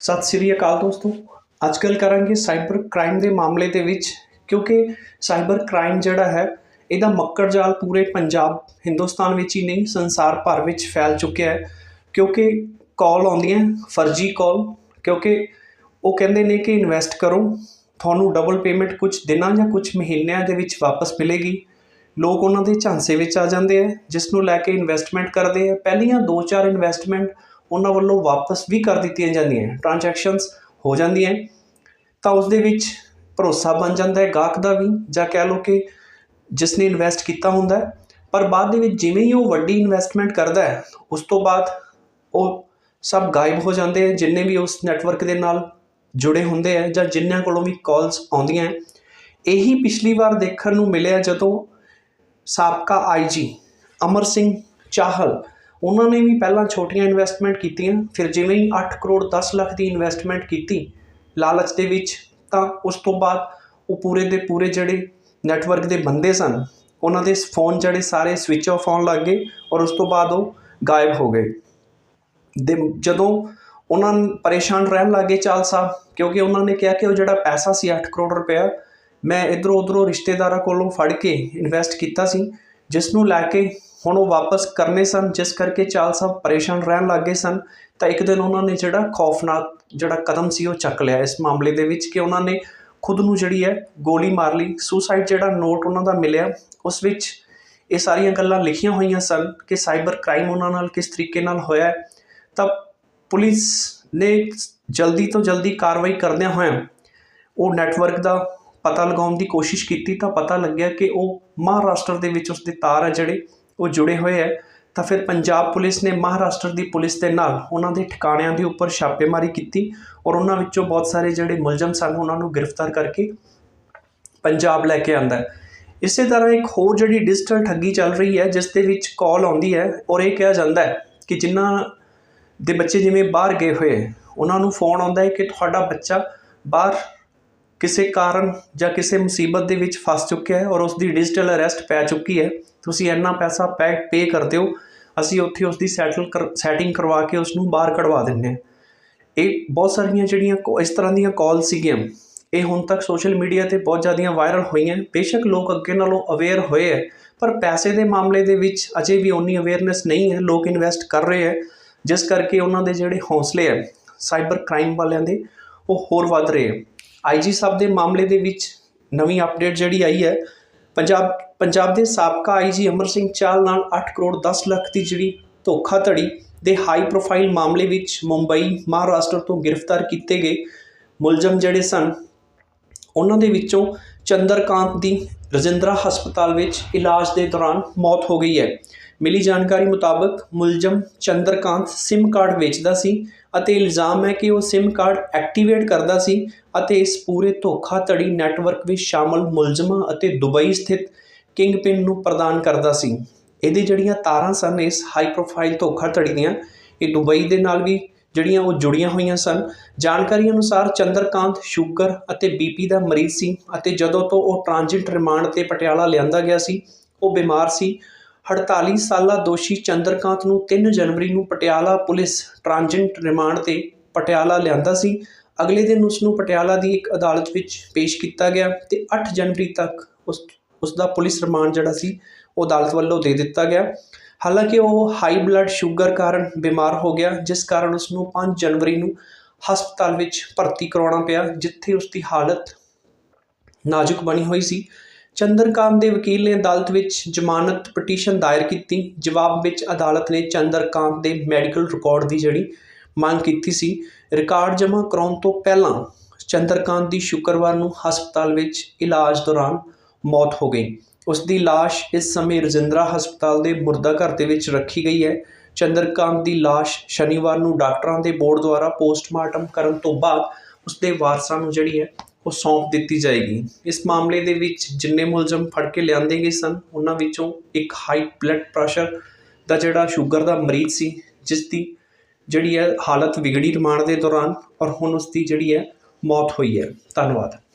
ਸਤਿ ਸ੍ਰੀ ਅਕਾਲ ਦੋਸਤੋ। ਅੱਜ ਕੱਲ੍ਹ ਕਰਾਂਗੇ ਸਾਈਬਰ ਕ੍ਰਾਈਮ ਦੇ ਮਾਮਲੇ ਦੇ ਵਿੱਚ, ਕਿਉਂਕਿ ਸਾਈਬਰ ਕ੍ਰਾਈਮ ਜਿਹੜਾ ਹੈ, ਇਹਦਾ ਮੱਕੜ ਜਾਲ ਪੂਰੇ ਪੰਜਾਬ, ਹਿੰਦੁਸਤਾਨ ਵਿੱਚ ਹੀ ਨਹੀਂ, ਸੰਸਾਰ ਭਰ ਵਿੱਚ ਫੈਲ ਚੁੱਕਿਆ ਹੈ। ਕਿਉਂਕਿ ਕਾਲ ਆਉਂਦੀਆਂ ਫਰਜ਼ੀ ਕਾਲ, ਕਿਉਂਕਿ ਉਹ ਕਹਿੰਦੇ ਨੇ ਕਿ ਇਨਵੈਸਟ ਕਰੋ, ਤੁਹਾਨੂੰ ਡਬਲ ਪੇਮੈਂਟ ਕੁਝ ਦਿਨਾਂ ਜਾਂ ਕੁਝ ਮਹੀਨਿਆਂ ਦੇ ਵਿੱਚ ਵਾਪਸ ਮਿਲੇਗੀ। ਲੋਕ ਉਹਨਾਂ ਦੇ ਝਾਂਸੇ ਵਿੱਚ ਆ ਜਾਂਦੇ ਆ ਜਿਸ ਨੂੰ ਲੈ ਕੇ ਇਨਵੈਸਟਮੈਂਟ ਕਰਦੇ ਆ ਪਹਿਲੀਆਂ 2-4 ਇਨਵੈਸਟਮੈਂਟ ਉਹਨਾਂ ਵੱਲੋਂ ਵਾਪਸ ਵੀ ਕਰ ਦਿੱਤੀਆਂ ਜਾਂਦੀਆਂ ਟ੍ਰਾਂਜੈਕਸ਼ਨਸ ਹੋ ਜਾਂਦੀਆਂ ਤਾਂ ਉਸ ਦੇ ਵਿੱਚ ਭਰੋਸਾ ਬਣ ਜਾਂਦਾ ਹੈ ਗਾਹਕ ਦਾ ਵੀ, ਜਾਂ ਕਹਿ ਲਓ ਕਿ ਜਿਸ ਨੇ ਇਨਵੈਸਟ ਕੀਤਾ ਹੁੰਦਾ ਪਰ ਬਾਅਦ ਦੇ ਵਿੱਚ ਜਿਵੇਂ ਹੀ ਉਹ ਵੱਡੀ ਇਨਵੈਸਟਮੈਂਟ ਕਰਦਾ ਹੈ, ਉਸ ਤੋਂ ਬਾਅਦ ਉਹ ਸਭ ਗਾਇਬ ਹੋ ਜਾਂਦੇ ਹੈ ਜਿੰਨੇ ਵੀ ਉਸ ਨੈਟਵਰਕ ਦੇ ਨਾਲ ਜੁੜੇ ਹੁੰਦੇ ਹੈ ਜਾਂ ਜਿੰਨਾਂ ਕੋਲੋਂ ਵੀ ਕਾਲਸ ਆਉਂਦੀਆਂ ਹੈ। ਇਹੀ ਪਿਛਲੀ ਵਾਰ ਦੇਖਣ ਨੂੰ ਮਿਲਿਆ ਜਦੋਂ ਸਾਬਕਾ ਆਈਜੀ ਅਮਰ ਸਿੰਘ ਚਾਹਲ ਉਹਨਾਂ ਨੇ ਵੀ ਪਹਿਲਾਂ ਛੋਟੀਆਂ ਇਨਵੈਸਟਮੈਂਟ ਕੀਤੀਆਂ, ਫਿਰ ਜਿਵੇਂ ਹੀ 8 ਕਰੋੜ 10 ਲੱਖ ਦੀ ਇਨਵੈਸਟਮੈਂਟ ਕੀਤੀ ਲਾਲਚ ਦੇ ਵਿੱਚ, ਤਾਂ ਉਸ ਤੋਂ ਬਾਅਦ ਉਹ ਪੂਰੇ ਦੇ ਪੂਰੇ ਜਿਹੜੇ ਨੈਟਵਰਕ ਦੇ ਬੰਦੇ ਸਨ, ਉਹਨਾਂ ਦੇ ਫੋਨ ਜਿਹੜੇ ਸਾਰੇ ਸਵਿਚ ਆਫ ਆਉਣ ਲੱਗ ਗਏ ਔਰ ਉਸ ਤੋਂ ਬਾਅਦ ਉਹ ਗਾਇਬ ਹੋ ਗਏ। ਦੇ ਜਦੋਂ ਉਹਨਾਂ ਪਰੇਸ਼ਾਨ ਰਹਿਣ ਲੱਗੇ ਚਾਲ ਸਾਹਿਬ ਕਿਉਂਕਿ ਉਹਨਾਂ ਨੇ ਕਿਹਾ ਕਿ ਉਹ ਜਿਹੜਾ ਪੈਸਾ ਸੀ 8 ਕਰੋੜ ਰੁਪਇਆ, ਮੈਂ ਇਧਰੋਂ ਉਧਰੋਂ ਰਿਸ਼ਤੇਦਾਰਾਂ ਕੋਲੋਂ ਫੜ ਕੇ ਇਨਵੈਸਟ ਕੀਤਾ ਸੀ, ਜਿਸ ਨੂੰ ਲੈ ਕੇ ਹੁਣ ਉਹ ਵਾਪਸ ਕਰਨੇ ਸਨ, ਜਿਸ ਕਰਕੇ ਚਾਲ ਸਾਹਿਬ ਪਰੇਸ਼ਾਨ ਰਹਿਣ ਲੱਗੇ ਸਨ। ਤਾਂ ਇੱਕ ਦਿਨ ਉਹਨਾਂ ਨੇ ਜਿਹੜਾ ਖੌਫਨਾਕ ਜਿਹੜਾ ਕਦਮ ਸੀ, ਉਹ ਚੱਕ ਲਿਆ ਇਸ ਮਾਮਲੇ ਦੇ ਵਿੱਚ ਕਿ ਉਹਨਾਂ ਨੇ ਖੁਦ ਨੂੰ ਜਿਹੜੀ ਹੈ ਗੋਲੀ ਮਾਰ ਲਈ। ਸੁਸਾਈਡ ਜਿਹੜਾ ਨੋਟ ਉਹਨਾਂ ਦਾ ਮਿਲਿਆ, ਉਸ ਵਿੱਚ ਇਹ ਸਾਰੀਆਂ ਗੱਲਾਂ ਲਿਖੀਆਂ ਹੋਈਆਂ ਸਨ ਕਿ ਸਾਈਬਰ ਕ੍ਰਾਈਮ ਉਹਨਾਂ ਨਾਲ ਕਿਸ ਤਰੀਕੇ ਨਾਲ ਹੋਇਆ ਤਾਂ ਪੁਲਿਸ ਨੇ ਜਲਦੀ ਤੋਂ ਜਲਦੀ ਕਾਰਵਾਈ ਕਰਦਿਆਂ ਹੋਇਆਂ ਉਹ ਨੈਟਵਰਕ ਦਾ ਪਤਾ ਲਗਾਉਣ ਦੀ ਕੋਸ਼ਿਸ਼ ਕੀਤੀ। ਤਾਂ ਪਤਾ ਲੱਗਿਆ ਕਿ ਉਹ ਮਹਾਰਾਸ਼ਟਰ ਦੇ ਵਿੱਚ ਉਸਦੇ ਤਾਰ ਹੈ ਜਿਹੜੇ ਉਹ ਜੁੜੇ ਹੋਏ ਹੈ, ਤਾਂ ਫਿਰ ਪੰਜਾਬ ਪੁਲਿਸ ਨੇ ਮਹਾਰਾਸ਼ਟਰ ਦੀ ਪੁਲਿਸ ਦੇ ਨਾਲ ਉਹਨਾਂ ਦੇ ਠਿਕਾਣਿਆਂ ਦੇ ਉੱਪਰ ਛਾਪੇਮਾਰੀ ਕੀਤੀ ਔਰ ਉਹਨਾਂ ਵਿੱਚੋਂ ਬਹੁਤ ਸਾਰੇ ਜਿਹੜੇ ਮੁਲਜ਼ਮ ਸਨ ਉਹਨਾਂ ਨੂੰ ਗ੍ਰਿਫਤਾਰ ਕਰਕੇ ਪੰਜਾਬ ਲੈ ਕੇ ਆਂਦਾ ਹੈ। ਇਸੇ ਤਰ੍ਹਾਂ ਇੱਕ ਹੋਰ ਜਿਹੜੀ ਡਿਜੀਟਲ ਠੱਗੀ ਚੱਲ ਰਹੀ ਹੈ, ਜਿਸ ਦੇ ਵਿੱਚ ਕਾਲ ਆਉਂਦੀ ਹੈ ਔਰ ਇਹ ਕਿਹਾ ਜਾਂਦਾ ਹੈ ਕਿ ਜਿਨ੍ਹਾਂ ਦੇ ਬੱਚੇ ਜਿਵੇਂ ਬਾਹਰ ਗਏ ਹੋਏ ਉਹਨਾਂ ਨੂੰ ਫੋਨ ਆਉਂਦਾ ਹੈ ਕਿ ਤੁਹਾਡਾ ਬੱਚਾ ਬਾਹਰ ਕਿਸੇ ਕਾਰਨ ਜਾਂ ਕਿਸੇ ਮੁਸੀਬਤ ਦੇ ਵਿੱਚ ਫਸ ਚੁੱਕਿਆ ਹੈ ਔਰ ਉਸ ਦੀ ਡਿਜੀਟਲ ਅਰੈਸਟ ਪੈ ਚੁੱਕੀ ਹੈ। ਤੁਸੀਂ ਇੰਨਾ ਪੈਸਾ ਪੈ ਪੇ ਕਰ ਦਿਓ ਅਸੀਂ ਉੱਥੇ ਉਸ ਦੀ ਸੈਟਲ ਸੈਟਿੰਗ ਕਰਵਾ ਕੇ ਉਸ ਨੂੰ ਬਾਹਰ ਕਢਵਾ ਦਿੰਦੇ ਹਾਂ। ਇਹ ਬਹੁਤ ਸਾਰੀਆਂ ਜਿਹੜੀਆਂ ਕੋ- ਇਸ ਤਰ੍ਹਾਂ ਦੀਆਂ ਕਾਲ ਸੀਗੀਆਂ, ਇਹ ਹੁਣ ਤੱਕ ਸੋਸ਼ਲ ਮੀਡੀਆ ਤੇ ਬਹੁਤ ਜ਼ਿਆਦੀਆਂ ਵਾਇਰਲ ਹੋਈਆਂ। ਬੇਸ਼ੱਕ ਲੋਕ ਅੱਗੇ ਨਾਲੋਂ ਅਵੇਅਰ ਹੋਏ ਹੈ, ਪਰ ਪੈਸੇ ਦੇ ਮਾਮਲੇ ਦੇ ਵਿੱਚ ਅਜੇ ਵੀ ਉਨੀ ਅਵੇਅਰਨੈਸ ਨਹੀਂ ਹੈ। ਲੋਕ ਇਨਵੈਸਟ ਕਰ ਰਹੇ ਹੈ, ਜਿਸ ਕਰਕੇ ਉਹਨਾਂ ਦੇ ਜਿਹੜੇ ਹੌਸਲੇ ਹੈ ਸਾਈਬਰ ਕ੍ਰਾਈਮ ਵਾਲਿਆਂ ਦੇ, ਉਹ ਹੋਰ ਵੱਧ ਰਹੇ ਹੈ। ਆਈਜੀ ਸਾਹਿਬ ਦੇ ਮਾਮਲੇ ਦੇ ਵਿੱਚ ਨਵੀਂ ਅਪਡੇਟ ਜਿਹੜੀ ਆਈ ਹੈ, ਪੰਜਾਬ ਪੰਜਾਬ ਦੇ ਸਾਬਕਾ ਆਈਜੀ ਅਮਰ ਸਿੰਘ ਚਾਲ ਨਾਲ 8 ਕਰੋੜ 10 ਲੱਖ ਦੀ ਜਿਹੜੀ ਧੋਖਾਧੜੀ ਦੇ ਹਾਈ ਪ੍ਰੋਫਾਈਲ ਮਾਮਲੇ ਵਿੱਚ ਮੁੰਬਈ, ਮਹਾਰਾਸ਼ਟਰ ਤੋਂ ਗ੍ਰਿਫਤਾਰ ਕੀਤੇ ਗਏ ਮੁਲਜ਼ਮ ਜਿਹੜੇ ਸਨ, ਉਹਨਾਂ ਦੇ ਵਿੱਚੋਂ ਚੰਦਰਕਾਂਤ ਦੀ ਰਜਿੰਦਰਾ ਹਸਪਤਾਲ ਵਿੱਚ ਇਲਾਜ ਦੇ ਦੌਰਾਨ ਮੌਤ ਹੋ ਗਈ ਹੈ। ਮਿਲੀ ਜਾਣਕਾਰੀ ਮੁਤਾਬਕ ਮੁਲਜ਼ਮ ਚੰਦਰਕਾਂਤ ਸਿਮ ਕਾਰਡ ਵੇਚਦਾ ਸੀ ਅਤੇ ਇਲਜ਼ਾਮ ਹੈ ਕਿ ਉਹ SIM ਕਾਰਡ ਐਕਟੀਵੇਟ ਕਰਦਾ ਸੀ ਅਤੇ ਇਸ ਪੂਰੇ ਧੋਖਾਧੜੀ ਨੈਟਵਰਕ ਵਿੱਚ ਸ਼ਾਮਲ ਮੁਲਜ਼ਮਾਂ ਅਤੇ ਦੁਬਈ ਸਥਿਤ ਕਿੰਗਪਿਨ ਨੂੰ ਪ੍ਰਦਾਨ ਕਰਦਾ ਸੀ। ਇਹਦੀ ਜਿਹੜੀਆਂ ਤਾਰਾਂ ਸਨ, ਇਸ ਹਾਈ ਪ੍ਰੋਫਾਈਲ ਧੋਖਾਧੜੀ ਦੀਆਂ, ਇਹ ਦੁਬਈ ਦੇ ਨਾਲ ਵੀ ਜਿਹੜੀਆਂ ਉਹ ਜੁੜੀਆਂ ਹੋਈਆਂ ਸਨ। ਜਾਣਕਾਰੀ ਅਨੁਸਾਰ ਚੰਦਰਕਾਂਤ, ਸ਼ੂਗਰ ਅਤੇ ਬੀਪੀ ਦਾ ਮਰੀਜ਼ ਸੀ ਅਤੇ ਜਦੋਂ ਤੋਂ ਉਹ ਟ੍ਰਾਂਜ਼ਿਟ ਰਿਮਾਂਡ ਤੇ ਪਟਿਆਲਾ ਲਿਆਂਦਾ ਗਿਆ ਸੀ, ਉਹ ਬਿਮਾਰ ਸੀ। 48 ਸਾਲਾ ਦੋਸ਼ੀ ਚੰਦਰਕਾਂਤ ਨੂੰ 3 ਜਨਵਰੀ ਨੂੰ ਪਟਿਆਲਾ ਪੁਲਿਸ ਟ੍ਰਾਂਜ਼ਿਟ ਰਿਮਾਂਡ ਤੇ ਪਟਿਆਲਾ ਲਿਆਂਦਾ ਸੀ। ਅਗਲੇ ਦਿਨ ਉਸ ਨੂੰ ਪਟਿਆਲਾ ਦੀ ਇੱਕ ਅਦਾਲਤ ਵਿੱਚ ਪੇਸ਼ ਕੀਤਾ ਗਿਆ ਤੇ 8 ਜਨਵਰੀ ਤੱਕ ਉਸ ਉਸ ਦਾ ਪੁਲਿਸ ਰਿਮਾਂਡ ਜਿਹੜਾ ਸੀ, ਉਹ ਅਦਾਲਤ ਵੱਲੋਂ ਦੇ ਦਿੱਤਾ ਗਿਆ। ਹਾਲਾਂਕਿ ਉਹ ਹਾਈ ਬਲੱਡ ਸ਼ੂਗਰ ਕਾਰਨ ਬਿਮਾਰ ਹੋ ਗਿਆ, ਜਿਸ ਕਾਰਨ ਉਸ ਨੂੰ 5 ਜਨਵਰੀ ਨੂੰ ਹਸਪਤਾਲ ਵਿੱਚ ਭਰਤੀ ਕਰਾਉਣਾ ਪਿਆ, ਜਿੱਥੇ ਉਸ ਦੀ ਹਾਲਤ ਨਾਜ਼ੁਕ ਬਣੀ ਹੋਈ ਸੀ। ਚੰਦਰਕਾਂਤ ਦੇ ਵਕੀਲ ਨੇ ਅਦਾਲਤ ਵਿੱਚ ਜ਼ਮਾਨਤ ਪਟੀਸ਼ਨ ਦਾਇਰ ਕੀਤੀ। ਜਵਾਬ ਵਿੱਚ ਅਦਾਲਤ ਨੇ ਚੰਦਰਕਾਂਤ ਦੇ ਮੈਡੀਕਲ ਰਿਕਾਰਡ ਦੀ ਜਿਹੜੀ ਮੰਗ ਕੀਤੀ ਸੀ, ਰਿਕਾਰਡ ਜਮ੍ਹਾਂ ਕਰਾਉਣ ਤੋਂ ਪਹਿਲਾਂ ਚੰਦਰਕਾਂਤ ਦੀ ਸ਼ੁੱਕਰਵਾਰ ਨੂੰ ਹਸਪਤਾਲ ਵਿੱਚ ਇਲਾਜ ਦੌਰਾਨ ਮੌਤ ਹੋ ਗਈ। ਉਸ ਦੀ ਲਾਸ਼ ਇਸ ਸਮੇਂ ਰਜਿੰਦਰਾ ਹਸਪਤਾਲ ਦੇ ਮੁਰਦਾ ਘਰ ਦੇ ਵਿੱਚ ਰੱਖੀ ਗਈ ਹੈ। ਚੰਦਰਕਾਂਤ ਦੀ ਲਾਸ਼ ਸ਼ਨੀਵਾਰ ਨੂੰ ਡਾਕਟਰਾਂ ਦੇ ਬੋਰਡ ਦੁਆਰਾ ਪੋਸਟਮਾਰਟਮ ਕਰਨ ਤੋਂ ਬਾਅਦ ਉਸ ਦੇ ਵਾਰਸਾਂ ਨੂੰ ਜਿਹੜੀ ਹੈ, ਉਹ ਸੌਂਪ ਦਿੱਤੀ ਜਾਏਗੀ। ਇਸ ਮਾਮਲੇ ਦੇ ਵਿੱਚ ਜਿੰਨੇ ਮੁਲਜ਼ਮ ਫੜ ਕੇ ਲਿਆਂਦੇ ਗਏ ਸਨ, ਉਹਨਾਂ ਵਿੱਚੋਂ ਇੱਕ ਹਾਈ ਬਲੱਡ ਪ੍ਰੈਸ਼ਰ ਦਾ ਜਿਹੜਾ ਸ਼ੂਗਰ ਦਾ ਮਰੀਜ਼ ਸੀ, ਜਿਸ ਦੀ ਜਿਹੜੀ ਹੈ ਹਾਲਤ ਵਿਗੜੀ ਰਿਮਾਂਡ ਦੇ ਦੌਰਾਨ ਔਰ ਹੁਣ ਉਸ ਦੀ ਜਿਹੜੀ ਹੈ ਮੌਤ ਹੋਈ ਹੈ। ਧੰਨਵਾਦ।